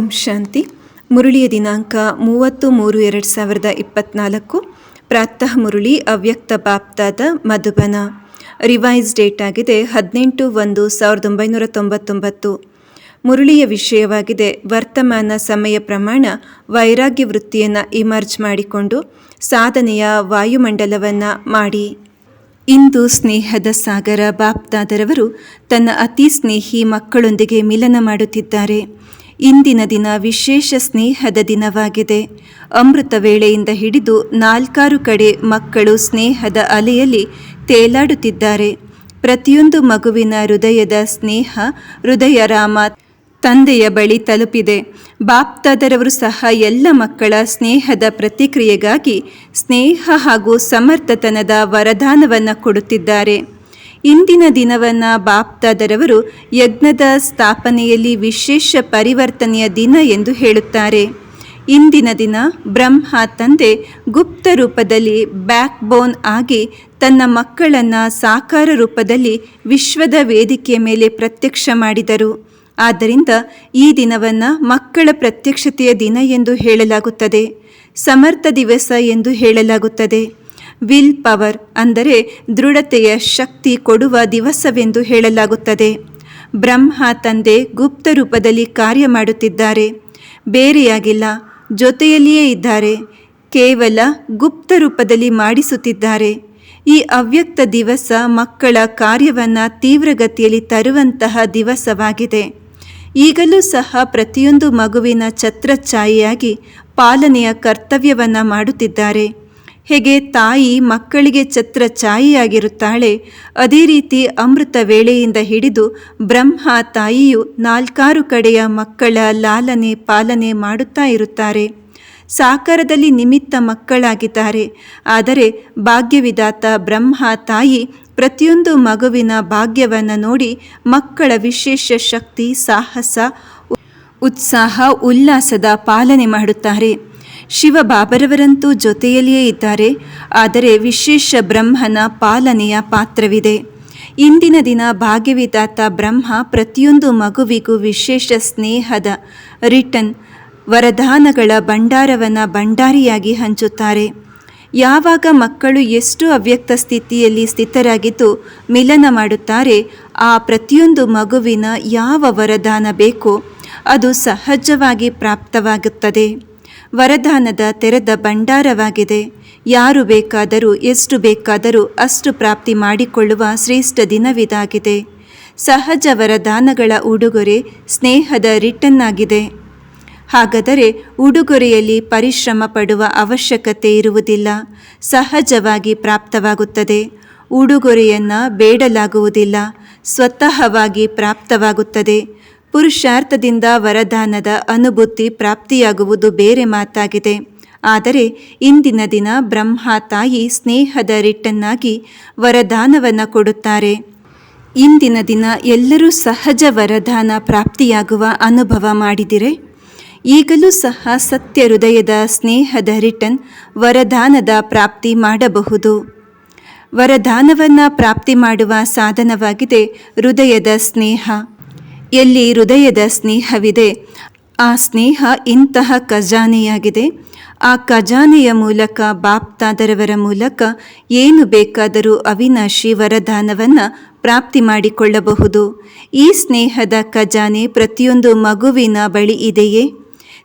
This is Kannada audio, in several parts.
ಓಂ ಶಾಂತಿ. ಮುರುಳಿಯ ದಿನಾಂಕ ಮೂವತ್ತು ಮೂರು ಎರಡು ಸಾವಿರದ ಇಪ್ಪತ್ತ್ನಾಲ್ಕು ಪ್ರಾತಃ ಮುರುಳಿ, ಅವ್ಯಕ್ತ ಬಾಪ್ತಾದ ಮಧುಬನ. ರಿವೈಸ್ ಡೇಟ್ ಆಗಿದೆ ಹದಿನೆಂಟು ಒಂದು ಸಾವಿರದ ಒಂಬೈನೂರ ತೊಂಬತ್ತೊಂಬತ್ತು. ಮುರುಳಿಯ ವಿಷಯವಾಗಿದೆ ವರ್ತಮಾನ ಸಮಯ ಪ್ರಮಾಣ, ವೈರಾಗ್ಯ ವೃತ್ತಿಯನ್ನು ಇಮರ್ಜ್ ಮಾಡಿಕೊಂಡು ಸಾಧನೆಯ ವಾಯುಮಂಡಲವನ್ನು ಮಾಡಿ. ಇಂದು ಸ್ನೇಹದ ಸಾಗರ ಬಾಪ್ದಾದರವರು ತನ್ನ ಅತಿ ಸ್ನೇಹಿ ಮಕ್ಕಳೊಂದಿಗೆ ಮಿಲನ ಮಾಡುತ್ತಿದ್ದಾರೆ. ಇಂದಿನ ದಿನ ವಿಶೇಷ ಸ್ನೇಹದ ದಿನವಾಗಿದೆ. ಅಮೃತ ವೇಳೆಯಿಂದ ಹಿಡಿದು ನಾಲ್ಕಾರು ಕಡೆ ಮಕ್ಕಳು ಸ್ನೇಹದ ಅಲೆಯಲ್ಲಿ ತೇಲಾಡುತ್ತಿದ್ದಾರೆ. ಪ್ರತಿಯೊಂದು ಮಗುವಿನ ಹೃದಯದ ಸ್ನೇಹ ಹೃದಯ ರಾಮ ತಂದೆಯ ಬಳಿ ತಲುಪಿದೆ. ಬಾಪ್ತಾದರವರು ಸಹ ಎಲ್ಲ ಮಕ್ಕಳ ಸ್ನೇಹದ ಪ್ರತಿಕ್ರಿಯೆಗಾಗಿ ಸ್ನೇಹ ಹಾಗೂ ಸಮರ್ಥತನದ ವರದಾನವನ್ನು ಕೊಡುತ್ತಿದ್ದಾರೆ. ಇಂದಿನ ದಿನವನ್ನು ಬಾಪ್ತಾದರವರು ಯಜ್ಞದ ಸ್ಥಾಪನೆಯಲ್ಲಿ ವಿಶೇಷ ಪರಿವರ್ತನೆಯ ದಿನ ಎಂದು ಹೇಳುತ್ತಾರೆ. ಇಂದಿನ ದಿನ ಬ್ರಹ್ಮ ತಂದೆ ಗುಪ್ತ ರೂಪದಲ್ಲಿ ಬ್ಯಾಕ್ ಬೋನ್ ಆಗಿ ತನ್ನ ಮಕ್ಕಳನ್ನು ಸಾಕಾರ ರೂಪದಲ್ಲಿ ವಿಶ್ವದ ವೇದಿಕೆಯ ಮೇಲೆ ಪ್ರತ್ಯಕ್ಷ ಮಾಡಿದರು. ಆದ್ದರಿಂದ ಈ ದಿನವನ್ನು ಮಕ್ಕಳ ಪ್ರತ್ಯಕ್ಷತೆಯ ದಿನ ಎಂದು ಹೇಳಲಾಗುತ್ತದೆ. ಸಮರ್ಥ ದಿವಸ ಎಂದು ಹೇಳಲಾಗುತ್ತದೆ. ವಿಲ್ ಪವರ್ ಅಂದರೆ ದೃಢತೆಯ ಶಕ್ತಿ ಕೊಡುವ ದಿವಸವೆಂದು ಹೇಳಲಾಗುತ್ತದೆ. ಬ್ರಹ್ಮ ತಂದೆ ಗುಪ್ತ ರೂಪದಲ್ಲಿ ಕಾರ್ಯ ಮಾಡುತ್ತಿದ್ದಾರೆ. ಬೇರೆಯಾಗಿಲ್ಲ, ಜೊತೆಯಲ್ಲಿಯೇ ಇದ್ದಾರೆ. ಕೇವಲ ಗುಪ್ತ ರೂಪದಲ್ಲಿ ಮಾಡಿಸುತ್ತಿದ್ದಾರೆ. ಈ ಅವ್ಯಕ್ತ ದಿವಸ ಮಕ್ಕಳ ಕಾರ್ಯವನ್ನು ತೀವ್ರಗತಿಯಲ್ಲಿ ತರುವಂತಹ ದಿವಸವಾಗಿದೆ. ಈಗಲೂ ಸಹ ಪ್ರತಿಯೊಂದು ಮಗುವಿನ ಛತ್ರಛಾಯಿಯಾಗಿ ಪಾಲನೆಯ ಕರ್ತವ್ಯವನ್ನು ಮಾಡುತ್ತಿದ್ದಾರೆ. ಹೇಗೆ ತಾಯಿ ಮಕ್ಕಳಿಗೆ ಛತ್ರ ಛಾಯಿಯಾಗಿರುತ್ತಾಳೆ ಅದೇ ರೀತಿ ಅಮೃತ ವೇಳೆಯಿಂದ ಹಿಡಿದು ಬ್ರಹ್ಮ ತಾಯಿಯು ನಾಲ್ಕಾರು ಕಡೆಯ ಮಕ್ಕಳ ಲಾಲನೆ ಪಾಲನೆ ಮಾಡುತ್ತಾ ಇರುತ್ತಾರೆ. ಸಾಕಾರದಲ್ಲಿ ನಿಮಿತ್ತ ಮಕ್ಕಳಾಗಿದ್ದಾರೆ, ಆದರೆ ಭಾಗ್ಯವಿದಾತ ಬ್ರಹ್ಮ ತಾಯಿ ಪ್ರತಿಯೊಂದು ಮಗುವಿನ ಭಾಗ್ಯವನ್ನು ನೋಡಿ ಮಕ್ಕಳ ವಿಶೇಷ ಶಕ್ತಿ, ಸಾಹಸ, ಉತ್ಸಾಹ, ಉಲ್ಲಾಸದ ಪಾಲನೆ ಮಾಡುತ್ತಾರೆ. ಶಿವ ಬಾಬರವರಂತೂ ಜೊತೆಯಲ್ಲಿಯೇ ಇದ್ದಾರೆ. ಆದರೆ ವಿಶೇಷ ಬ್ರಹ್ಮನ ಪಾಲನೆಯ ಪಾತ್ರವಿದೆ. ಇಂದಿನ ದಿನ ಭಾಗ್ಯವಿದಾತ ಬ್ರಹ್ಮ ಪ್ರತಿಯೊಂದು ಮಗುವಿಗೂ ವಿಶೇಷ ಸ್ನೇಹದ ರಿಟರ್ನ್ ವರದಾನಗಳ ಭಂಡಾರವನ್ನು ಭಂಡಾರಿಯಾಗಿ ಹಂಚುತ್ತಾರೆ. ಯಾವಾಗ ಮಕ್ಕಳು ಎಷ್ಟು ಅವ್ಯಕ್ತ ಸ್ಥಿತಿಯಲ್ಲಿ ಸ್ಥಿತರಾಗಿದ್ದು ಮಿಲನ ಮಾಡುತ್ತಾರೆ, ಆ ಪ್ರತಿಯೊಂದು ಮಗುವಿನ ಯಾವ ವರದಾನ ಬೇಕೋ ಅದು ಸಹಜವಾಗಿ ಪ್ರಾಪ್ತವಾಗುತ್ತದೆ. ವರದಾನದ ತೆರೆದ ಭಂಡಾರವಾಗಿದೆ. ಯಾರು ಬೇಕಾದರೂ, ಎಷ್ಟು ಬೇಕಾದರೂ ಅಷ್ಟು ಪ್ರಾಪ್ತಿ ಮಾಡಿಕೊಳ್ಳುವ ಶ್ರೇಷ್ಠ ದಿನವಿದಾಗಿದೆ. ಸಹಜ ವರದಾನಗಳ ಉಡುಗೊರೆ ಸ್ನೇಹದ ರಿಟರ್ನ್ ಆಗಿದೆ ಹಾಗಾದರೆ ಉಡುಗೊರೆಯಲ್ಲಿ ಪರಿಶ್ರಮ ಪಡುವ ಅವಶ್ಯಕತೆ ಇರುವುದಿಲ್ಲ. ಸಹಜವಾಗಿ ಪ್ರಾಪ್ತವಾಗುತ್ತದೆ. ಉಡುಗೊರೆಯನ್ನು ಬೇಡಲಾಗುವುದಿಲ್ಲ. ಸ್ವತಃವಾಗಿ ಪ್ರಾಪ್ತವಾಗುತ್ತದೆ. ಪುರುಷಾರ್ಥದಿಂದ ವರದಾನದ ಅನುಭೂತಿ ಪ್ರಾಪ್ತಿಯಾಗುವುದು ಬೇರೆ ಮಾತಾಗಿದೆ. ಆದರೆ ಇಂದಿನ ದಿನ ಬ್ರಹ್ಮ ತಾಯಿ ಸ್ನೇಹದ ರಿಟ್ಟನ್ನಾಗಿ ವರದಾನವನ್ನು ಕೊಡುತ್ತಾರೆ. ಇಂದಿನ ದಿನ ಎಲ್ಲರೂ ಸಹಜ ವರದಾನ ಪ್ರಾಪ್ತಿಯಾಗುವ ಅನುಭವ ಮಾಡಿದಿರೆ. ಈಗಲೂ ಸಹ ಸತ್ಯ ಹೃದಯದ ಸ್ನೇಹದ ರಿಟರ್ನ್ ವರದಾನದ ಪ್ರಾಪ್ತಿ ಮಾಡಬಹುದು. ವರದಾನವನ್ನು ಪ್ರಾಪ್ತಿ ಮಾಡುವ ಸಾಧನವಾಗಿದೆ ಹೃದಯದ ಸ್ನೇಹ. ಎಲ್ಲಿ ಹೃದಯದ ಸ್ನೇಹವಿದೆ, ಆ ಸ್ನೇಹ ಇಂತಹ ಖಜಾನೆಯಾಗಿದೆ. ಆ ಖಜಾನೆಯ ಮೂಲಕ ಬಾಪ್ತಾದರವರ ಮೂಲಕ ಏನು ಬೇಕಾದರೂ ಅವಿನಾಶಿ ವರದಾನವನ್ನು ಪ್ರಾಪ್ತಿ ಮಾಡಿಕೊಳ್ಳಬಹುದು. ಈ ಸ್ನೇಹದ ಖಜಾನೆ ಪ್ರತಿಯೊಂದು ಮಗುವಿನ ಬಳಿ ಇದೆಯೇ?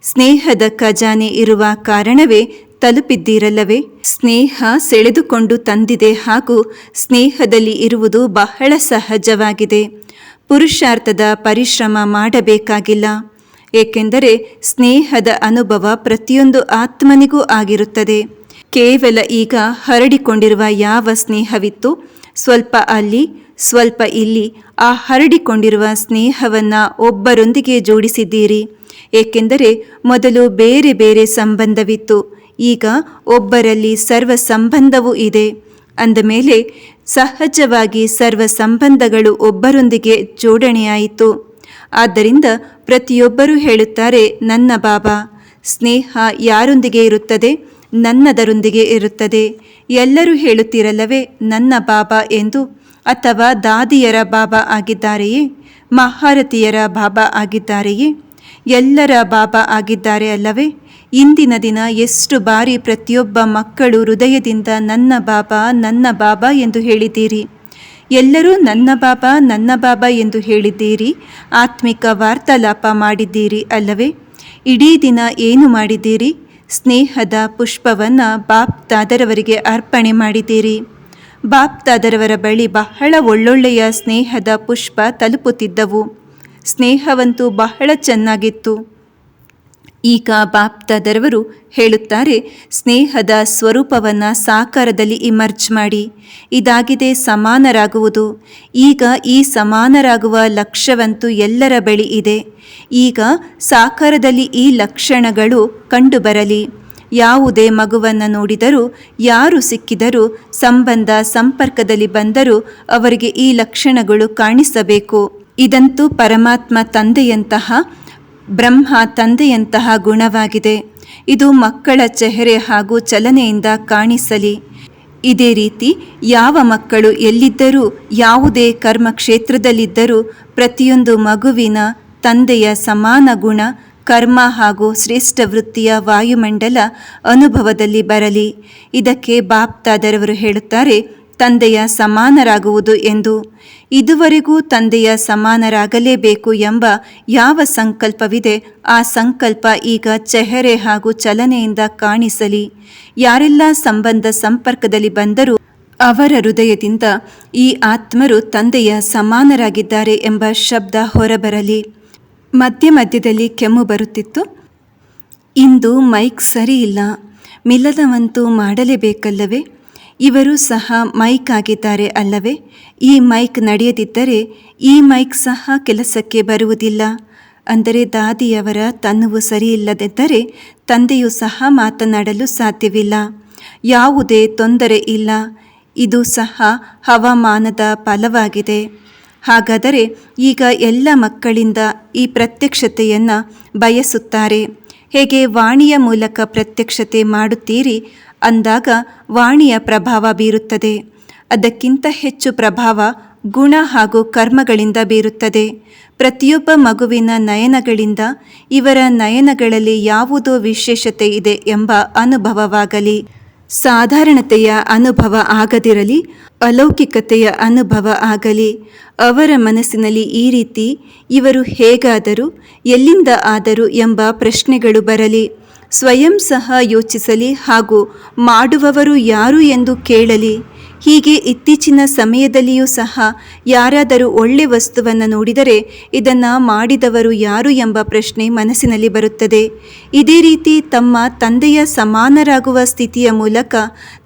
ಸ್ನೇಹದ ಖಜಾನೆ ಇರುವ ಕಾರಣವೇ ತಲುಪಿದ್ದೀರಲ್ಲವೇ? ಸ್ನೇಹ ಸೆಳೆದುಕೊಂಡು ತಂದಿದೆ ಹಾಗೂ ಸ್ನೇಹದಲ್ಲಿ ಇರುವುದು ಬಹಳ ಸಹಜವಾಗಿದೆ. ಪುರುಷಾರ್ಥದ ಪರಿಶ್ರಮ ಮಾಡಬೇಕಾಗಿಲ್ಲ, ಏಕೆಂದರೆ ಸ್ನೇಹದ ಅನುಭವ ಪ್ರತಿಯೊಂದು ಆತ್ಮನಿಗೂ ಆಗಿರುತ್ತದೆ. ಕೇವಲ ಈಗ ಹರಡಿಕೊಂಡಿರುವ ಯಾವ ಸ್ನೇಹವಿತ್ತು, ಸ್ವಲ್ಪ ಅಲ್ಲಿ, ಸ್ವಲ್ಪ ಇಲ್ಲಿ, ಆ ಹರಡಿಕೊಂಡಿರುವ ಸ್ನೇಹವನ್ನು ಒಬ್ಬರೊಂದಿಗೆ ಜೋಡಿಸಿದ್ದೀರಿ. ಏಕೆಂದರೆ ಮೊದಲು ಬೇರೆ ಬೇರೆ ಸಂಬಂಧವಿತ್ತು, ಈಗ ಒಬ್ಬರಲ್ಲಿ ಸರ್ವ ಸಂಬಂಧವೂ ಇದೆ. ಅಂದ ಮೇಲೆ ಸಹಜವಾಗಿ ಸರ್ವ ಸಂಬಂಧಗಳು ಒಬ್ಬರೊಂದಿಗೆ ಜೋಡಣೆಯಾಯಿತು. ಆದ್ದರಿಂದ ಪ್ರತಿಯೊಬ್ಬರೂ ಹೇಳುತ್ತಾರೆ, ನನ್ನ ಬಾಬಾ, ಸ್ನೇಹ ಯಾರೊಂದಿಗೆ ಇರುತ್ತದೆ? ನನ್ನದರೊಂದಿಗೆ ಇರುತ್ತದೆ. ಎಲ್ಲರೂ ಹೇಳುತ್ತಿರಲ್ಲವೇ, ನನ್ನ ಬಾಬಾ ಎಂದು, ಅಥವಾ, ದಾದಿಯರ ಬಾಬಾ ಆಗಿದ್ದಾರೆಯೇ? ಮಹಾರತಿಯರ ಬಾಬಾ ಆಗಿದ್ದಾರೆಯೇ? ಎಲ್ಲರ ಬಾಬಾ ಆಗಿದ್ದಾರೆ ಅಲ್ಲವೇ? ಇಂದಿನ ದಿನ ಎಷ್ಟು ಬಾರಿ ಪ್ರತಿಯೊಬ್ಬ ಮಕ್ಕಳು ಹೃದಯದಿಂದ ನನ್ನ ಬಾಬಾ ನನ್ನ ಬಾಬಾ ಎಂದು ಹೇಳಿದ್ದೀರಿ. ಎಲ್ಲರೂ ನನ್ನ ಬಾಬಾ ನನ್ನ ಬಾಬಾ ಎಂದು ಹೇಳಿದ್ದೀರಿ. ಆತ್ಮಿಕ ವಾರ್ತಾಲಾಪ ಮಾಡಿದ್ದೀರಿ ಅಲ್ಲವೇ? ಇಡೀ ದಿನ ಏನು ಮಾಡಿದ್ದೀರಿ? ಸ್ನೇಹದ ಪುಷ್ಪವನ್ನು ಬಾಪ್ ತಾದರವರಿಗೆ ಅರ್ಪಣೆ ಮಾಡಿದ್ದೀರಿ. ಬಾಪ್ ತಾದರವರ ಬಳಿ ಬಹಳ ಒಳ್ಳೊಳ್ಳೆಯ ಸ್ನೇಹದ ಪುಷ್ಪ ತಲುಪುತ್ತಿದ್ದವು. ಸ್ನೇಹವಂತೂ ಬಹಳ ಚೆನ್ನಾಗಿತ್ತು. ಈಗ ಬಾಪ್ತಾದರವರು ಹೇಳುತ್ತಾರೆ, ಸ್ನೇಹದ ಸ್ವರೂಪವನ್ನು ಸಾಕಾರದಲ್ಲಿ ಇಮರ್ಜ್ ಮಾಡಿ, ಇದಾಗಿದೆ ಸಮಾನರಾಗುವುದು. ಈಗ ಈ ಸಮಾನರಾಗುವ ಲಕ್ಷ್ಯವಂತೂ ಎಲ್ಲರ ಬಳಿ ಇದೆ. ಈಗ ಸಾಕಾರದಲ್ಲಿ ಈ ಲಕ್ಷಣಗಳು ಕಂಡುಬರಲಿ. ಯಾವುದೇ ಮಗುವನ್ನು ನೋಡಿದರೂ, ಯಾರು ಸಿಕ್ಕಿದರೂ, ಸಂಬಂಧ ಸಂಪರ್ಕದಲ್ಲಿ ಬಂದರೂ ಅವರಿಗೆ ಈ ಲಕ್ಷಣಗಳು ಕಾಣಿಸಬೇಕು. ಇದಂತೂ ಪರಮಾತ್ಮ ತಂದೆಯಂತಹ ಬ್ರಹ್ಮ ತಂದೆಯಂತಹ ಗುಣವಾಗಿದೆ. ಇದು ಮಕ್ಕಳ ಚೆಹರೆ ಹಾಗೂ ಚಲನೆಯಿಂದ ಕಾಣಿಸಲಿ. ಇದೇ ರೀತಿ ಯಾವ ಮಕ್ಕಳು ಎಲ್ಲಿದ್ದರೂ, ಯಾವುದೇ ಕರ್ಮ ಕ್ಷೇತ್ರದಲ್ಲಿದ್ದರೂ ಪ್ರತಿಯೊಂದು ಮಗುವಿನ ತಂದೆಯ ಸಮಾನ ಗುಣ, ಕರ್ಮ ಹಾಗೂ ಶ್ರೇಷ್ಠ ವೃತ್ತಿಯ ವಾಯುಮಂಡಲ ಅನುಭವದಲ್ಲಿ ಬರಲಿ. ಇದಕ್ಕೆ ಬಾಪ್ತಾದರವರು ಹೇಳುತ್ತಾರೆ ತಂದೆಯ ಸಮಾನರಾಗುವುದು ಎಂದು ಇದುವರೆಗೂ ತಂದೆಯ ಸಮಾನರಾಗಲೇಬೇಕು ಎಂಬ ಯಾವ ಸಂಕಲ್ಪವಿದೆ, ಆ ಸಂಕಲ್ಪ ಈಗ ಚೆಹರೆ ಹಾಗೂ ಚಲನೆಯಿಂದ ಕಾಣಿಸಲಿ. ಯಾರೆಲ್ಲ ಸಂಬಂಧ ಸಂಪರ್ಕದಲ್ಲಿ ಬಂದರೂ ಅವರ ಹೃದಯದಿಂದ ಈ ಆತ್ಮರು ತಂದೆಯ ಸಮಾನರಾಗಿದ್ದಾರೆ ಎಂಬ ಶಬ್ದ ಹೊರಬರಲಿ. ಮಧ್ಯ ಮಧ್ಯದಲ್ಲಿ ಕೆಮ್ಮು ಬರುತ್ತಿತ್ತು. ಇಂದು ಮೈಕ್ ಸರಿಯಿಲ್ಲ. ಮಿಲ್ಲದವಂತೂ ಮಾಡಲೇಬೇಕಲ್ಲವೇ? ಇವರು ಸಹ ಮೈಕ್ ಆಗಿದ್ದಾರೆ ಅಲ್ಲವೇ? ಈ ಮೈಕ್ ನಡೆಯದಿದ್ದರೆ ಈ ಮೈಕ್ ಸಹ ಕೆಲಸಕ್ಕೆ ಬರುವುದಿಲ್ಲ. ಅಂದರೆ ದಾದಿಯವರ ತನ್ನುವು ಸರಿಯಿಲ್ಲದಿದ್ದರೆ ತಂದೆಯೂ ಸಹ ಮಾತನಾಡಲು ಸಾಧ್ಯವಿಲ್ಲ. ಯಾವುದೇ ತೊಂದರೆ ಇಲ್ಲ. ಇದು ಸಹ ಹವಾಮಾನದ ಫಲವಾಗಿದೆ. ಹಾಗಾದರೆ ಈಗ ಎಲ್ಲ ಮಕ್ಕಳಿಂದ ಈ ಪ್ರತ್ಯಕ್ಷತೆಯನ್ನು ಬಯಸುತ್ತಾರೆ. ಹೇಗೆ ವಾಣಿಯ ಮೂಲಕ ಪ್ರತ್ಯಕ್ಷತೆ ಮಾಡುತ್ತೀರಿ? ಅಂದಾಗ ವಾಣಿಯ ಪ್ರಭಾವ ಬೀರುತ್ತದೆ. ಅದಕ್ಕಿಂತ ಹೆಚ್ಚು ಪ್ರಭಾವ ಗುಣ ಹಾಗೂ ಕರ್ಮಗಳಿಂದ ಬೀರುತ್ತದೆ. ಪ್ರತಿಯೊಬ್ಬ ಮಗುವಿನ ನಯನಗಳಿಂದ ಇವರ ನಯನಗಳಲ್ಲಿ ಯಾವುದೋ ವಿಶೇಷತೆ ಇದೆ ಎಂಬ ಅನುಭವವಾಗಲಿ. ಸಾಧಾರಣತೆಯ ಅನುಭವ ಆಗದಿರಲಿ, ಅಲೌಕಿಕತೆಯ ಅನುಭವ ಆಗಲಿ. ಅವರ ಮನಸ್ಸಿನಲ್ಲಿ ಈ ರೀತಿ ಇವರು ಹೇಗಾದರೂ, ಎಲ್ಲಿಂದ ಆದರು ಎಂಬ ಪ್ರಶ್ನೆಗಳು ಬರಲಿ. ಸ್ವಯಂ ಸಹ ಯೋಚಿಸಲಿ ಹಾಗೂ ಮಾಡುವವರು ಯಾರು ಎಂದು ಕೇಳಲಿ. ಹೀಗೆ ಇತ್ತೀಚಿನ ಸಮಯದಲ್ಲಿಯೂ ಸಹ ಯಾರಾದರೂ ಒಳ್ಳೆ ವಸ್ತುವನ್ನು ನೋಡಿದರೆ ಇದನ್ನು ಮಾಡಿದವರು ಯಾರು ಎಂಬ ಪ್ರಶ್ನೆ ಮನಸ್ಸಿನಲ್ಲಿ ಬರುತ್ತದೆ. ಇದೇ ರೀತಿ ತಮ್ಮ ತಂದೆಯ ಸಮಾನರಾಗುವ ಸ್ಥಿತಿಯ ಮೂಲಕ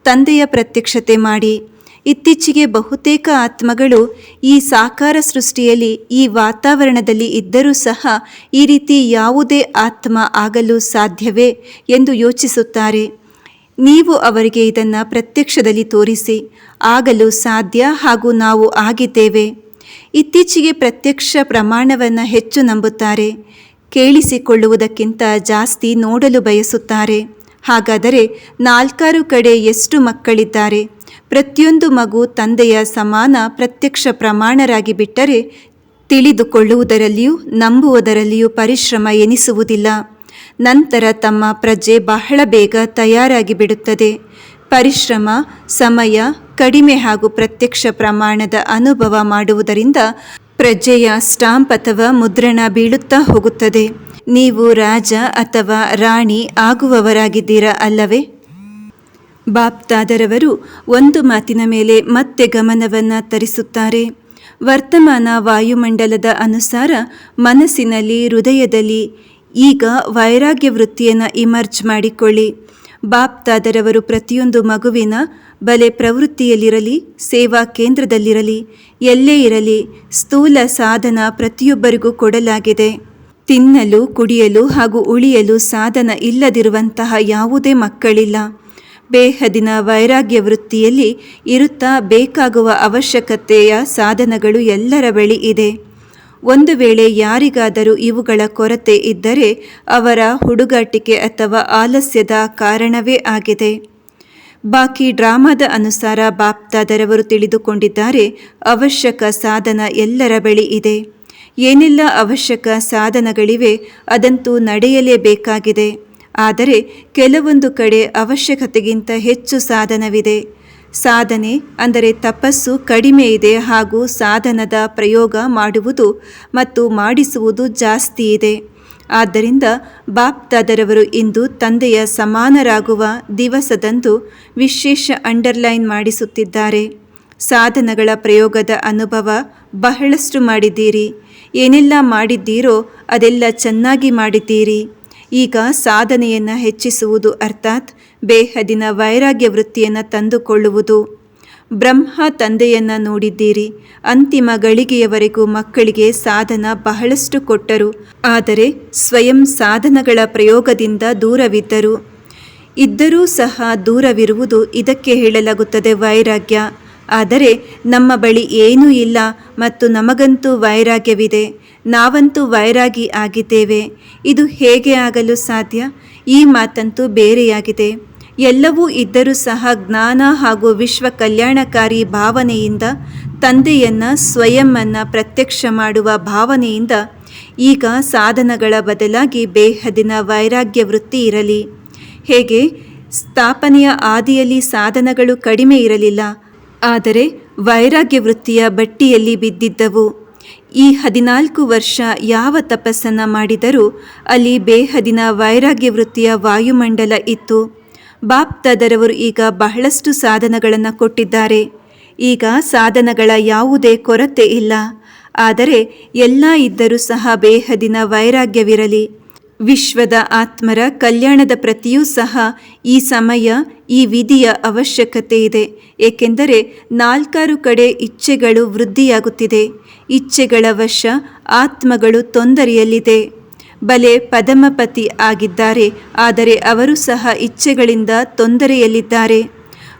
ತಂದೆಯ ಪ್ರತ್ಯಕ್ಷತೆ ಮಾಡಿ. ಇತ್ತೀಚೆಗೆ ಬಹುತೇಕ ಆತ್ಮಗಳು ಈ ಸಾಕಾರ ಸೃಷ್ಟಿಯಲ್ಲಿ ಈ ವಾತಾವರಣದಲ್ಲಿ ಇದ್ದರೂ ಸಹ ಈ ರೀತಿ ಯಾವುದೇ ಆತ್ಮ ಆಗಲು ಸಾಧ್ಯವೇ ಎಂದು ಯೋಚಿಸುತ್ತಾರೆ. ನೀವು ಅವರಿಗೆ ಇದನ್ನು ಪ್ರತ್ಯಕ್ಷದಲ್ಲಿ ತೋರಿಸಿ, ಆಗಲು ಸಾಧ್ಯ ಹಾಗೂ ನಾವು ಆಗಿದ್ದೇವೆ. ಇತ್ತೀಚೆಗೆ ಪ್ರತ್ಯಕ್ಷ ಪ್ರಮಾಣವನ್ನು ಹೆಚ್ಚು ನಂಬುತ್ತಾರೆ. ಕೇಳಿಸಿಕೊಳ್ಳುವುದಕ್ಕಿಂತ ಜಾಸ್ತಿ ನೋಡಲು ಬಯಸುತ್ತಾರೆ. ಹಾಗಾದರೆ ನಾಲ್ಕಾರು ಕಡೆ ಎಷ್ಟು ಮಕ್ಕಳಿದ್ದಾರೆ? ಪ್ರತಿಯೊಂದು ಮಗು ತಂದೆಯ ಸಮಾನ ಪ್ರತ್ಯಕ್ಷ ಪ್ರಮಾಣರಾಗಿ ಬಿಟ್ಟರೆ ತಿಳಿದುಕೊಳ್ಳುವುದರಲ್ಲಿಯೂ ನಂಬುವುದರಲ್ಲಿಯೂ ಪರಿಶ್ರಮ ಎನಿಸುವುದಿಲ್ಲ. ನಂತರ ತಮ್ಮ ಪ್ರಜೆ ಬಹಳ ಬೇಗ ತಯಾರಾಗಿ ಬಿಡುತ್ತದೆ. ಪರಿಶ್ರಮ, ಸಮಯ, ಕಡಿಮೆ ಹಾಗೂ ಪ್ರತ್ಯಕ್ಷ ಪ್ರಮಾಣದ ಅನುಭವ ಮಾಡುವುದರಿಂದ ಪ್ರಜೆಯ ಸ್ಟಾಂಪ್ ಅಥವಾ ಮುದ್ರಣ ಬೀಳುತ್ತಾ ಹೋಗುತ್ತದೆ. ನೀವು ರಾಜ ಅಥವಾ ರಾಣಿ ಆಗುವವರಾಗಿದ್ದೀರಾ ಅಲ್ಲವೇ? ಬಾಪ್ತಾದರವರು ಒಂದು ಮಾತಿನ ಮೇಲೆ ಮತ್ತೆ ಗಮನವನ್ನು ತರಿಸುತ್ತಾರೆ. ವರ್ತಮಾನ ವಾಯುಮಂಡಲದ ಅನುಸಾರ ಮನಸ್ಸಿನಲ್ಲಿ, ಹೃದಯದಲ್ಲಿ ಈಗ ವೈರಾಗ್ಯ ವೃತ್ತಿಯನ್ನು ಇಮರ್ಜ್ ಮಾಡಿಕೊಳ್ಳಿ. ಬಾಪ್ತಾದರವರು ಪ್ರತಿಯೊಂದು ಮಗುವಿನ ಬಲೆ ಪ್ರವೃತ್ತಿಯಲ್ಲಿರಲಿ, ಸೇವಾ ಕೇಂದ್ರದಲ್ಲಿರಲಿ, ಎಲ್ಲೇ ಇರಲಿ, ಸ್ಥೂಲ ಸಾಧನ ಪ್ರತಿಯೊಬ್ಬರಿಗೂ ಕೊಡಲಾಗಿದೆ. ತಿನ್ನಲು, ಕುಡಿಯಲು ಹಾಗೂ ಉಳಿಯಲು ಸಾಧನ ಇಲ್ಲದಿರುವಂತಹ ಯಾವುದೇ ಮಕ್ಕಳಿಲ್ಲ. ಬೇಹದಿನ ವೈರಾಗ್ಯ ವೃತ್ತಿಯಲ್ಲಿ ಇರುತ್ತಾ ಬೇಕಾಗುವ ಅವಶ್ಯಕತೆಯ ಸಾಧನಗಳು ಎಲ್ಲರ ಬಳಿ ಇದೆ. ಒಂದು ವೇಳೆ ಯಾರಿಗಾದರೂ ಇವುಗಳ ಕೊರತೆ ಇದ್ದರೆ ಅವರ ಹುಡುಗಾಟಿಕೆ ಅಥವಾ ಆಲಸ್ಯದ ಕಾರಣವೇ ಆಗಿದೆ. ಬಾಕಿ ಡ್ರಾಮಾದ ಅನುಸಾರ ಬಾಪ್ತಾದರವರು ತಿಳಿದುಕೊಂಡಿದ್ದಾರೆ, ಅವಶ್ಯಕ ಸಾಧನ ಎಲ್ಲರ ಬಳಿ ಇದೆ. ಏನೆಲ್ಲ ಅವಶ್ಯಕ ಸಾಧನಗಳಿವೆ, ಅದಂತೂ ನಡೆಯಲೇಬೇಕಾಗಿದೆ. ಆದರೆ ಕೆಲವೊಂದು ಕಡೆ ಅವಶ್ಯಕತೆಗಿಂತ ಹೆಚ್ಚು ಸಾಧನವಿದೆ. ಸಾಧನೆ ಅಂದರೆ ತಪಸ್ಸು ಕಡಿಮೆ ಇದೆ ಹಾಗೂ ಸಾಧನದ ಪ್ರಯೋಗ ಮಾಡುವುದು ಮತ್ತು ಮಾಡಿಸುವುದು ಜಾಸ್ತಿ ಇದೆ. ಆದ್ದರಿಂದ ಬಾಪ್ದಾದರವರು ಇಂದು ತಂದೆಯ ಸಮಾನರಾಗುವ ದಿವಸದಂದು ವಿಶೇಷ ಅಂಡರ್ಲೈನ್ ಮಾಡಿಸುತ್ತಿದ್ದಾರೆ. ಸಾಧನಗಳ ಪ್ರಯೋಗದ ಅನುಭವ ಬಹಳಷ್ಟು ಮಾಡಿದ್ದೀರಿ. ಏನೆಲ್ಲ ಮಾಡಿದ್ದೀರೋ ಅದೆಲ್ಲ ಚೆನ್ನಾಗಿ ಮಾಡಿದ್ದೀರಿ. ಈಗ ಸಾಧನೆಯನ್ನು ಹೆಚ್ಚಿಸುವುದು ಅರ್ಥಾತ್ ಬೇಹದಿನ ವೈರಾಗ್ಯ ವೃತ್ತಿಯನ್ನು ತಂದುಕೊಳ್ಳುವುದು. ಬ್ರಹ್ಮ ತಂದೆಯನ್ನು ನೋಡಿದ್ದೀರಿ. ಅಂತಿಮ ಗಳಿಗೆಯವರೆಗೂ ಮಕ್ಕಳಿಗೆ ಸಾಧನ ಬಹಳಷ್ಟು ಕೊಟ್ಟರು. ಆದರೆ ಸ್ವಯಂ ಸಾಧನಗಳ ಪ್ರಯೋಗದಿಂದ ದೂರವಿದ್ದರು. ಇದ್ದರೂ ಸಹ ದೂರವಿರುವುದು ಇದಕ್ಕೆ ಹೇಳಲಾಗುತ್ತದೆ ವೈರಾಗ್ಯ. ಆದರೆ ನಮ್ಮ ಬಳಿ ಏನೂ ಇಲ್ಲ ಮತ್ತು ನಮಗಂತೂ ವೈರಾಗ್ಯವಿದೆ. ನಾವಂತೂ ವೈರಾಗಿ ಆಗಿದ್ದೇವೆ. ಇದು ಹೇಗೆ ಆಗಲು ಸಾಧ್ಯ? ಈ ಮಾತಂತೂ ಬೇರೆಯಾಗಿದೆ. ಎಲ್ಲವೂ ಇದ್ದರೂ ಸಹ ಜ್ಞಾನ ಹಾಗೂ ವಿಶ್ವ ಕಲ್ಯಾಣಕಾರಿ ಭಾವನೆಯಿಂದ, ತಂದೆಯನ್ನು ಸ್ವಯಂವನ್ನು ಪ್ರತ್ಯಕ್ಷ ಮಾಡುವ ಭಾವನೆಯಿಂದ ಈಗ ಸಾಧನಗಳ ಬದಲಾಗಿ ಬೇಹದಿನ ವೈರಾಗ್ಯ ವೃತ್ತಿ ಇರಲಿ. ಹೇಗೆ? ಸ್ಥಾಪನೆಯ ಆದಿಯಲ್ಲಿ ಸಾಧನಗಳು ಕಡಿಮೆ ಇರಲಿಲ್ಲ. ಆದರೆ ವೈರಾಗ್ಯ ವೃತ್ತಿಯ ಬಟ್ಟಿಯಲ್ಲಿ ಬಿದ್ದಿದ್ದವು. ಈ ಹದಿನಾಲ್ಕು ವರ್ಷ ಯಾವ ತಪಸ್ಸನ್ನು ಮಾಡಿದರೂ ಅಲ್ಲಿ ಬೇಹದಿನ ವೈರಾಗ್ಯ ವೃತ್ತಿಯ ವಾಯುಮಂಡಲ ಇತ್ತು. ಬಾಪ್ತದರವರು ಈಗ ಬಹಳಷ್ಟು ಸಾಧನಗಳನ್ನು ಕೊಟ್ಟಿದ್ದಾರೆ. ಈಗ ಸಾಧನಗಳ ಯಾವುದೇ ಕೊರತೆ ಇಲ್ಲ. ಆದರೆ ಎಲ್ಲ ಇದ್ದರೂ ಸಹ ಬೇಹದಿನ ವೈರಾಗ್ಯವಿರಲಿ. ವಿಶ್ವದ ಆತ್ಮರ ಕಲ್ಯಾಣದ ಪ್ರತಿಯೂ ಸಹ ಈ ಸಮಯ, ಈ ವಿಧಿಯ ಅವಶ್ಯಕತೆ ಇದೆ. ಏಕೆಂದರೆ ನಾಲ್ಕಾರು ಕಡೆ ಇಚ್ಛೆಗಳು ವೃದ್ಧಿಯಾಗುತ್ತಿದೆ. ಇಚ್ಛೆಗಳ ವಶ ಆತ್ಮಗಳು ತೊಂದರೆಯಲ್ಲಿದೆ. ಬಲೆ ಪದಮಪತಿ ಆಗಿದ್ದಾರೆ, ಆದರೆ ಅವರು ಸಹ ಇಚ್ಛೆಗಳಿಂದ ತೊಂದರೆಯಲ್ಲಿದ್ದಾರೆ.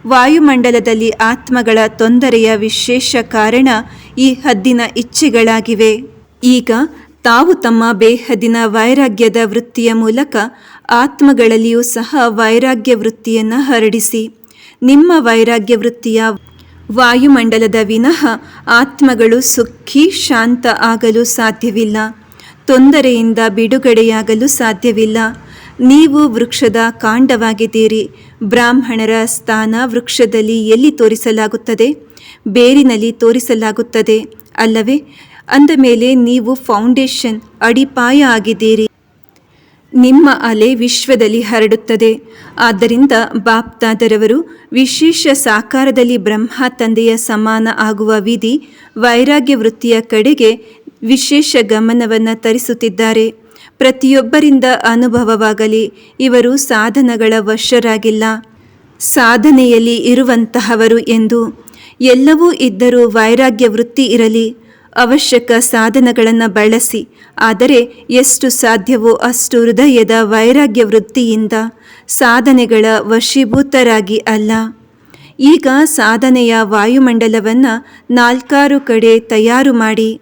ವಾಯುಮಂಡಲದಲ್ಲಿ ಆತ್ಮಗಳ ತೊಂದರೆಯ ವಿಶೇಷ ಕಾರಣ ಈ ಹದ್ದಿನ ಇಚ್ಛೆಗಳಾಗಿವೆ. ಈಗ ತಾವು ತಮ್ಮ ಬೇಹದಿನ ವೈರಾಗ್ಯದ ವೃತ್ತಿಯ ಮೂಲಕ ಆತ್ಮಗಳಲ್ಲಿಯೂ ಸಹ ವೈರಾಗ್ಯ ವೃತ್ತಿಯನ್ನು ಹರಡಿಸಿ. ನಿಮ್ಮ ವೈರಾಗ್ಯ ವೃತ್ತಿಯ ವಾಯುಮಂಡಲದ ವಿನಃ ಆತ್ಮಗಳು ಸುಖಿ ಶಾಂತ ಆಗಲು ಸಾಧ್ಯವಿಲ್ಲ. ತೊಂದರೆಯಿಂದ ಬಿಡುಗಡೆಯಾಗಲು ಸಾಧ್ಯವಿಲ್ಲ. ನೀವು ವೃಕ್ಷದ ಕಾಂಡವಾಗಿದ್ದೀರಿ. ಬ್ರಾಹ್ಮಣರ ಸ್ಥಾನ ವೃಕ್ಷದಲ್ಲಿ ಎಲ್ಲಿ ತೋರಿಸಲಾಗುತ್ತದೆ? ಬೇರಿನಲ್ಲಿ ತೋರಿಸಲಾಗುತ್ತದೆ. ಅಲ್ಲವೇ ಅಂದ ಮೇಲೆ ನೀವು ಫೌಂಡೇಶನ್ ಅಡಿಪಾಯ ಆಗಿದ್ದೀರಿ. ನಿಮ್ಮ ಅಲೆ ವಿಶ್ವದಲ್ಲಿ ಹರಡುತ್ತದೆ. ಆದ್ದರಿಂದ ಬಾಪ್ತಾದರವರು ವಿಶೇಷ ಸಾಕಾರದಲ್ಲಿ ಬ್ರಹ್ಮ ತಂದೆಯ ಸಮಾನ ಆಗುವ ವಿಧಿ ವೈರಾಗ್ಯ ವೃತ್ತಿಯ ಕಡೆಗೆ ವಿಶೇಷ ಗಮನವನ್ನು ತರಿಸುತ್ತಿದ್ದಾರೆ. ಪ್ರತಿಯೊಬ್ಬರಿಂದ ಅನುಭವವಾಗಲಿ, ಇವರು ಸಾಧನಗಳ ವಶರಾಗಿಲ್ಲ. ಸಾಧನೆಯಲ್ಲಿ ಇರುವಂತಹವರು ಎಂದು. ಎಲ್ಲವೂ ಇದ್ದರೂ ವೈರಾಗ್ಯ ವೃತ್ತಿ ಇರಲಿ. ಅವಶ್ಯಕ ಸಾಧನಗಳನ್ನು ಬಳಸಿ. ಆದರೆ ಎಷ್ಟು ಸಾಧ್ಯವೋ ಅಷ್ಟು ಹೃದಯದ ವೈರಾಗ್ಯ ವೃತ್ತಿಯಿಂದ ಸಾಧನೆಗಳ ವಶೀಭೂತರಾಗಿ ಅಲ್ಲ. ಈಗ ಸಾಧನೆಯ ವಾಯುಮಂಡಲವನ್ನು ನಾಲ್ಕಾರು ಕಡೆ ತಯಾರು ಮಾಡಿ.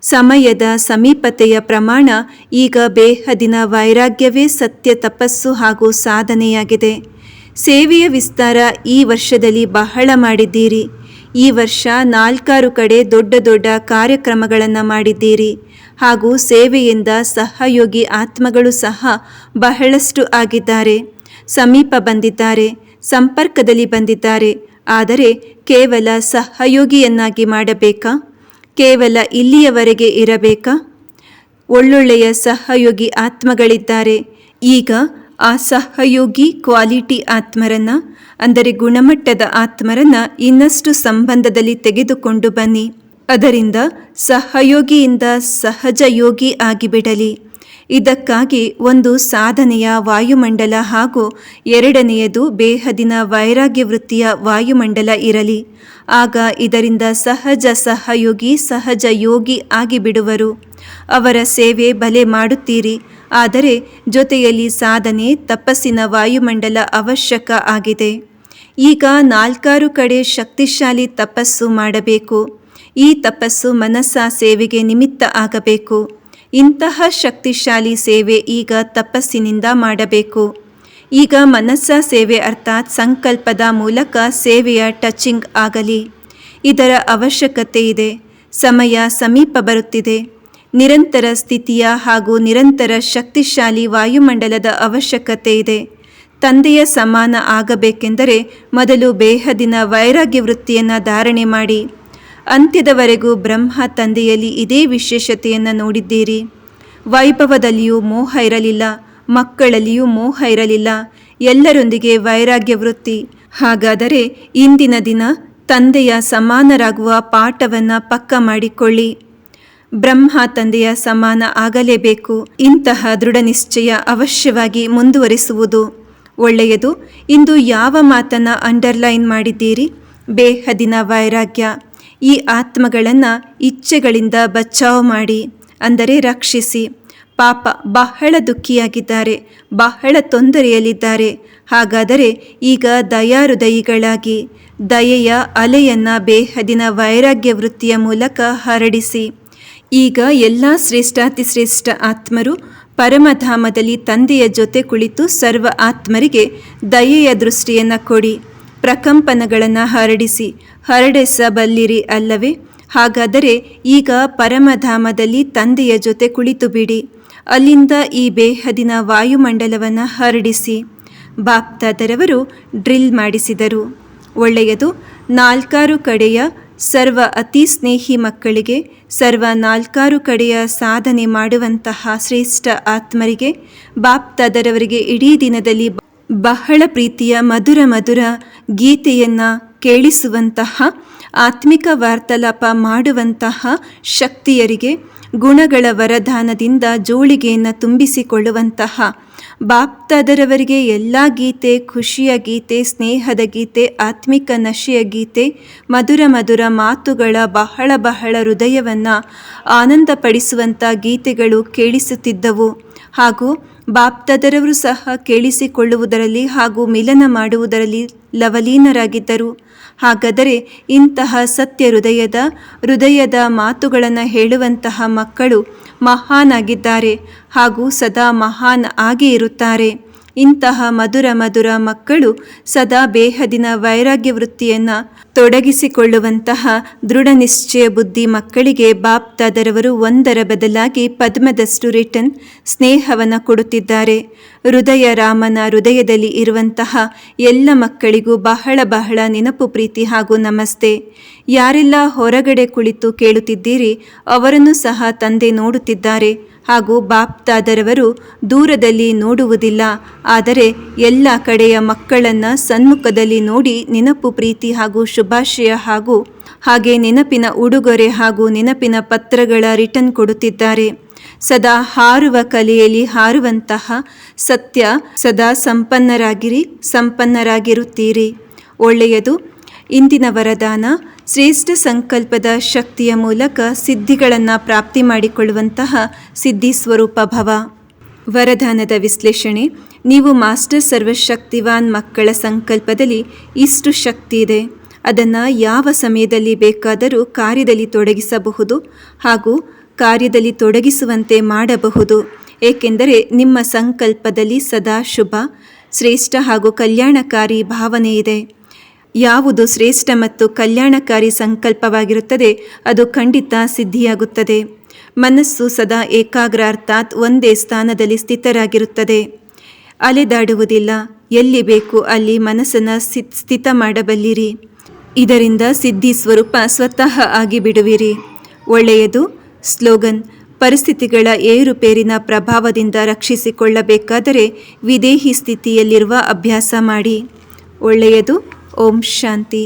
ಸಮಯದ ಸಮೀಪತೆಯ ಪ್ರಮಾಣ ಈಗ ಬೇಹದಿನ ವೈರಾಗ್ಯವೇ ಸತ್ಯ ತಪಸ್ಸು ಹಾಗೂ ಸಾಧನೆಯಾಗಿದೆ. ಸೇವೆಯ ವಿಸ್ತಾರ ಈ ವರ್ಷದಲ್ಲಿ ಬಹಳ ಮಾಡಿದ್ದೀರಿ. ಈ ವರ್ಷ ನಾಲ್ಕಾರು ಕಡೆ ದೊಡ್ಡ ದೊಡ್ಡ ಕಾರ್ಯಕ್ರಮಗಳನ್ನು ಮಾಡಿದ್ದೀರಿ. ಹಾಗೂ ಸೇವೆಯಿಂದ ಸಹಯೋಗಿ ಆತ್ಮಗಳು ಸಹ ಬಹಳಷ್ಟು ಆಗಿದ್ದಾರೆ. ಸಮೀಪ ಬಂದಿದ್ದಾರೆ, ಸಂಪರ್ಕದಲ್ಲಿ ಬಂದಿದ್ದಾರೆ. ಆದರೆ ಕೇವಲ ಸಹಯೋಗಿಯನ್ನಾಗಿ ಮಾಡಬೇಕಾ? ಕೇವಲ ಇಲ್ಲಿಯವರೆಗೆ ಇರಬೇಕಾ? ಒಳ್ಳೊಳ್ಳೆಯ ಸಹಯೋಗಿ ಆತ್ಮಗಳಿದ್ದಾರೆ. ಈಗ ಆ ಸಹಯೋಗಿ ಕ್ವಾಲಿಟಿ ಆತ್ಮರನ್ನ ಅಂದರೆ ಗುಣಮಟ್ಟದ ಆತ್ಮರನ್ನ ಇನ್ನಷ್ಟು ಸಂಬಂಧದಲ್ಲಿ ತೆಗೆದುಕೊಂಡು ಬನ್ನಿ. ಅದರಿಂದ ಸಹಯೋಗಿಯಿಂದ ಸಹಜ ಯೋಗಿ ಆಗಿಬಿಡಲಿ. ಇದಕ್ಕಾಗಿ ಒಂದು ಸಾಧನೆಯ ವಾಯುಮಂಡಲ ಹಾಗೂ ಎರಡನೆಯದು ಬೇಹದಿನ ವೈರಾಗ್ಯ ವೃತ್ತಿಯ ವಾಯುಮಂಡಲ ಇರಲಿ. ಆಗ ಇದರಿಂದ ಸಹಜ ಸಹಯೋಗಿ, ಸಹಜ ಯೋಗಿ ಆಗಿಬಿಡುವರು. ಅವರ ಸೇವೆ ಬಲೆ ಮಾಡುತ್ತೀರಿ. ಆದರೆ ಜೊತೆಯಲ್ಲಿ ಸಾಧನೆ ತಪಸ್ಸಿನ ವಾಯುಮಂಡಲ ಅವಶ್ಯಕ ಆಗಿದೆ. ಈಗ ನಾಲ್ಕಾರು ಕಡೆ ಶಕ್ತಿಶಾಲಿ ತಪಸ್ಸು ಮಾಡಬೇಕು. ಈ ತಪಸ್ಸು ಮನಸ್ಸ ಸೇವೆಗೆ ನಿಮಿತ್ತ ಆಗಬೇಕು. ಇಂತಹ ಶಕ್ತಿಶಾಲಿ ಸೇವೆ ಈಗ ತಪಸ್ಸಿನಿಂದ ಮಾಡಬೇಕು. ಈಗ ಮನಸ್ಸ ಸೇವೆ ಅರ್ಥಾತ್ ಸಂಕಲ್ಪದ ಮೂಲಕ ಸೇವೆಯ ಟಚಿಂಗ್ ಆಗಲಿ. ಇದರ ಅವಶ್ಯಕತೆ ಇದೆ. ಸಮಯ ಸಮೀಪ ಬರುತ್ತಿದೆ. ನಿರಂತರ ಸ್ಥಿತಿಯ ಹಾಗೂ ನಿರಂತರ ಶಕ್ತಿಶಾಲಿ ವಾಯುಮಂಡಲದ ಅವಶ್ಯಕತೆ ಇದೆ. ತಂದೆಯ ಸಮಾನ ಆಗಬೇಕೆಂದರೆ ಮೊದಲು ಬೇಹದಿನ ವೈರಾಗ್ಯ ವೃತ್ತಿಯನ್ನು ಧಾರಣೆ ಮಾಡಿ. ಅಂತ್ಯದವರೆಗೂ ಬ್ರಹ್ಮ ತಂದೆಯಲ್ಲಿ ಇದೇ ವಿಶೇಷತೆಯನ್ನು ನೋಡಿದ್ದೀರಿ. ವೈಭವದಲ್ಲಿಯೂ ಮೋಹ ಇರಲಿಲ್ಲ, ಮಕ್ಕಳಲ್ಲಿಯೂ ಮೋಹ ಇರಲಿಲ್ಲ, ಎಲ್ಲರೊಂದಿಗೆ ವೈರಾಗ್ಯ ವೃತ್ತಿ. ಹಾಗಾದರೆ ಇಂದಿನ ದಿನ ತಂದೆಯ ಸಮಾನರಾಗುವ ಪಾಠವನ್ನು ಪಕ್ಕ ಮಾಡಿಕೊಳ್ಳಿ. ಬ್ರಹ್ಮ ತಂದೆಯ ಸಮಾನ ಆಗಲೇಬೇಕು, ಇಂತಹ ದೃಢ ನಿಶ್ಚಯ ಅವಶ್ಯವಾಗಿ ಮುಂದುವರಿಸುವುದು. ಒಳ್ಳೆಯದು. ಇಂದು ಯಾವ ಮಾತನ್ನು ಅಂಡರ್ಲೈನ್ ಮಾಡಿದ್ದೀರಿ? ಬೇಹದಿನ ವೈರಾಗ್ಯ. ಈ ಆತ್ಮಗಳನ್ನು ಇಚ್ಛೆಗಳಿಂದ ಬಚಾವ್ ಮಾಡಿ, ಅಂದರೆ ರಕ್ಷಿಸಿ. ಪಾಪ ಬಹಳ ದುಃಖಿಯಾಗಿದ್ದಾರೆ, ಬಹಳ ತೊಂದರೆಯಲ್ಲಿದ್ದಾರೆ. ಹಾಗಾದರೆ ಈಗ ದಯಾಹೃದಯಿಗಳಾಗಿ ದಯೆಯ ಅಲೆಯನ್ನು ಬೇಹದಿನ ವೈರಾಗ್ಯ ವೃತ್ತಿಯ ಮೂಲಕ ಹರಡಿಸಿ. ಈಗ ಎಲ್ಲ ಶ್ರೇಷ್ಠಾತಿಶ್ರೇಷ್ಠ ಆತ್ಮರು ಪರಮಧಾಮದಲ್ಲಿ ತಂದೆಯ ಜೊತೆ ಕುಳಿತು ಸರ್ವ ಆತ್ಮರಿಗೆ ದಯೆಯ ದೃಷ್ಟಿಯನ್ನು ಕೊಡಿ, ಪ್ರಕಂಪನಗಳನ್ನು ಹರಡಿಸಿ. ಹರಡಿಸಬಲ್ಲಿರಿ ಅಲ್ಲವೇ? ಹಾಗಾದರೆ ಈಗ ಪರಮಧಾಮದಲ್ಲಿ ತಂದೆಯ ಜೊತೆ ಕುಳಿತು ಬಿಡಿ. ಅಲ್ಲಿಂದ ಈ ಬೇಹದಿನ ವಾಯುಮಂಡಲವನ್ನು ಹರಡಿಸಿ. ಬಾಪ್ತಾದರವರು ಡ್ರಿಲ್ ಮಾಡಿಸಿದರು. ಒಳ್ಳೆಯದು, ನಾಲ್ಕಾರು ಕಡೆಯ ಸರ್ವ ಅತಿ ಸ್ನೇಹಿ ಮಕ್ಕಳಿಗೆ ಸರ್ವ ನಾಲ್ಕಾರು ಕಡೆಯ ಸಾಧನೆ ಮಾಡುವಂತಹ ಶ್ರೇಷ್ಠ ಆತ್ಮರಿಗೆ, ಬಾಪ್ತಾದರವರಿಗೆ ಇಡೀ ದಿನದಲ್ಲಿ ಬಹಳ ಪ್ರೀತಿಯ ಮಧುರ ಮಧುರ ಗೀತೆಯನ್ನು ಕೇಳಿಸುವಂತಹ, ಆತ್ಮಿಕ ವಾರ್ತಾಲಾಪ ಮಾಡುವಂತಹ ಶಕ್ತಿಯರಿಗೆ ಗುಣಗಳ ವರದಾನದಿಂದ ಜೋಳಿಗೆಯನ್ನು ತುಂಬಿಸಿಕೊಳ್ಳುವಂತಹ ಬಾಪ್ತಾದರವರಿಗೆ ಎಲ್ಲ ಗೀತೆ, ಖುಷಿಯ ಗೀತೆ, ಸ್ನೇಹದ ಗೀತೆ, ಆತ್ಮಿಕ ನಶೆಯ ಗೀತೆ, ಮಧುರ ಮಧುರ ಮಾತುಗಳ ಬಹಳ ಬಹಳ ಹೃದಯವನ್ನು ಆನಂದಪಡಿಸುವಂಥ ಗೀತೆಗಳು ಕೇಳಿಸುತ್ತಿದ್ದವು. ಹಾಗೂ ಬಾಪ್ತಾದರವರು ಸಹ ಕೇಳಿಸಿಕೊಳ್ಳುವುದರಲ್ಲಿ ಹಾಗೂ ಮಿಲನ ಮಾಡುವುದರಲ್ಲಿ ಲವಲೀನರಾಗಿದ್ದರು. ಹಾಗಾದರೆ ಇಂತಹ ಸತ್ಯ ಹೃದಯದ ಹೃದಯದ ಮಾತುಗಳನ್ನು ಹೇಳುವಂತಹ ಮಕ್ಕಳು ಮಹಾನ್ ಆಗಿದ್ದಾರೆ ಹಾಗೂ ಸದಾ ಮಹಾನ್ ಆಗಿ ಇರುತ್ತಾರೆ. ಇಂತಹ ಮಧುರ ಮಧುರ ಮಕ್ಕಳು ಸದಾ ಬೇಹದಿನ ವೈರಾಗ್ಯ ವೃತ್ತಿಯನ್ನು ತೊಡಗಿಸಿಕೊಳ್ಳುವಂತಹ ದೃಢ ನಿಶ್ಚಯ ಬುದ್ಧಿ ಮಕ್ಕಳಿಗೆ ಬಾಪ್ತಾದರವರು ಒಂದರ ಬದಲಾಗಿ ಪದ್ಮದಷ್ಟು ರಿಟರ್ನ್ ಸ್ನೇಹವನ್ನು ಕೊಡುತ್ತಿದ್ದಾರೆ. ಹೃದಯ ರಾಮನ ಹೃದಯದಲ್ಲಿ ಇರುವಂತಹ ಎಲ್ಲ ಮಕ್ಕಳಿಗೂ ಬಹಳ ಬಹಳ ನೆನಪು, ಪ್ರೀತಿ ಹಾಗೂ ನಮಸ್ತೆ. ಯಾರೆಲ್ಲ ಹೊರಗಡೆ ಕುಳಿತು ಕೇಳುತ್ತಿದ್ದೀರಿ, ಅವರನ್ನು ಸಹ ತಂದೆ ನೋಡುತ್ತಿದ್ದಾರೆ. ಹಾಗೂ ಬಾಪ್ತಾದರವರು ದೂರದಲ್ಲಿ ನೋಡುವುದಿಲ್ಲ. ಆದರೆ ಎಲ್ಲ ಕಡೆಯ ಮಕ್ಕಳನ್ನು ಸನ್ಮುಖದಲ್ಲಿ ನೋಡಿ ನೆನಪು ಪ್ರೀತಿ ಹಾಗೂ ಶುಭಾಶಯ ಹಾಗೂ ಹಾಗೆ ನೆನಪಿನ ಉಡುಗೊರೆ ಹಾಗೂ ನೆನಪಿನ ಪತ್ರಗಳ ರಿಟರ್ನ್ ಕೊಡುತ್ತಿದ್ದಾರೆ. ಸದಾ ಹಾರುವ ಕಲೆಯಲ್ಲಿ ಹಾರುವಂತಹ ಸತ್ಯ ಸದಾ ಸಂಪನ್ನರಾಗಿರಿ, ಸಂಪನ್ನರಾಗಿರುತ್ತೀರಿ. ಒಳ್ಳೆಯದು, ಇಂದಿನ ವರದಾನ. ಶ್ರೇಷ್ಠ ಸಂಕಲ್ಪದ ಶಕ್ತಿಯ ಮೂಲಕ ಸಿದ್ಧಿಗಳನ್ನು ಪ್ರಾಪ್ತಿ ಮಾಡಿಕೊಳ್ಳುವಂತಹ ಸಿದ್ಧಿ ಸ್ವರೂಪ ಭವ. ವರದಾನದ ವಿಶ್ಲೇಷಣೆ, ನೀವು ಮಾಸ್ಟರ್ ಸರ್ವಶಕ್ತಿವಾನ್ ಮಕ್ಕಳ ಸಂಕಲ್ಪದಲ್ಲಿ ಇಷ್ಟು ಶಕ್ತಿ ಇದೆ. ಅದನ್ನು ಯಾವ ಸಮಯದಲ್ಲಿ ಬೇಕಾದರೂ ಕಾರ್ಯದಲ್ಲಿ ತೊಡಗಿಸಬಹುದು ಹಾಗೂ ಕಾರ್ಯದಲ್ಲಿ ತೊಡಗಿಸುವಂತೆ ಮಾಡಬಹುದು. ಏಕೆಂದರೆ ನಿಮ್ಮ ಸಂಕಲ್ಪದಲ್ಲಿ ಸದಾ ಶುಭ, ಶ್ರೇಷ್ಠ ಹಾಗೂ ಕಲ್ಯಾಣಕಾರಿ ಭಾವನೆ ಇದೆ. ಯಾವುದು ಶ್ರೇಷ್ಠ ಮತ್ತು ಕಲ್ಯಾಣಕಾರಿ ಸಂಕಲ್ಪವಾಗಿರುತ್ತದೆ, ಅದು ಖಂಡಿತ ಸಿದ್ಧಿಯಾಗುತ್ತದೆ. ಮನಸ್ಸು ಸದಾ ಏಕಾಗ್ರ ಅರ್ಥಾತ್ ಒಂದೇ ಸ್ಥಾನದಲ್ಲಿ ಸ್ಥಿತರಾಗಿರುತ್ತದೆ. ಅಲೆದಾಡುವುದಿಲ್ಲ, ಎಲ್ಲಿ ಬೇಕು ಅಲ್ಲಿ ಮನಸ್ಸನ್ನು ಸ್ಥಿತ ಮಾಡಬಲ್ಲಿರಿ ಇದರಿಂದ ಸಿದ್ಧಿ ಸ್ವರೂಪ ಸ್ವತಃ ಆಗಿ ಬಿಡುವಿರಿ ಒಳ್ಳೆಯದು, ಸ್ಲೋಗನ್, ಪರಿಸ್ಥಿತಿಗಳ ಏರುಪೇರಿನ ಪ್ರಭಾವದಿಂದ ರಕ್ಷಿಸಿಕೊಳ್ಳಬೇಕಾದರೆ ವಿದೇಹಿ ಸ್ಥಿತಿಯಲ್ಲಿರುವ ಅಭ್ಯಾಸ ಮಾಡಿ. ಒಳ್ಳೆಯದು ಓಂ ಶಾಂತಿ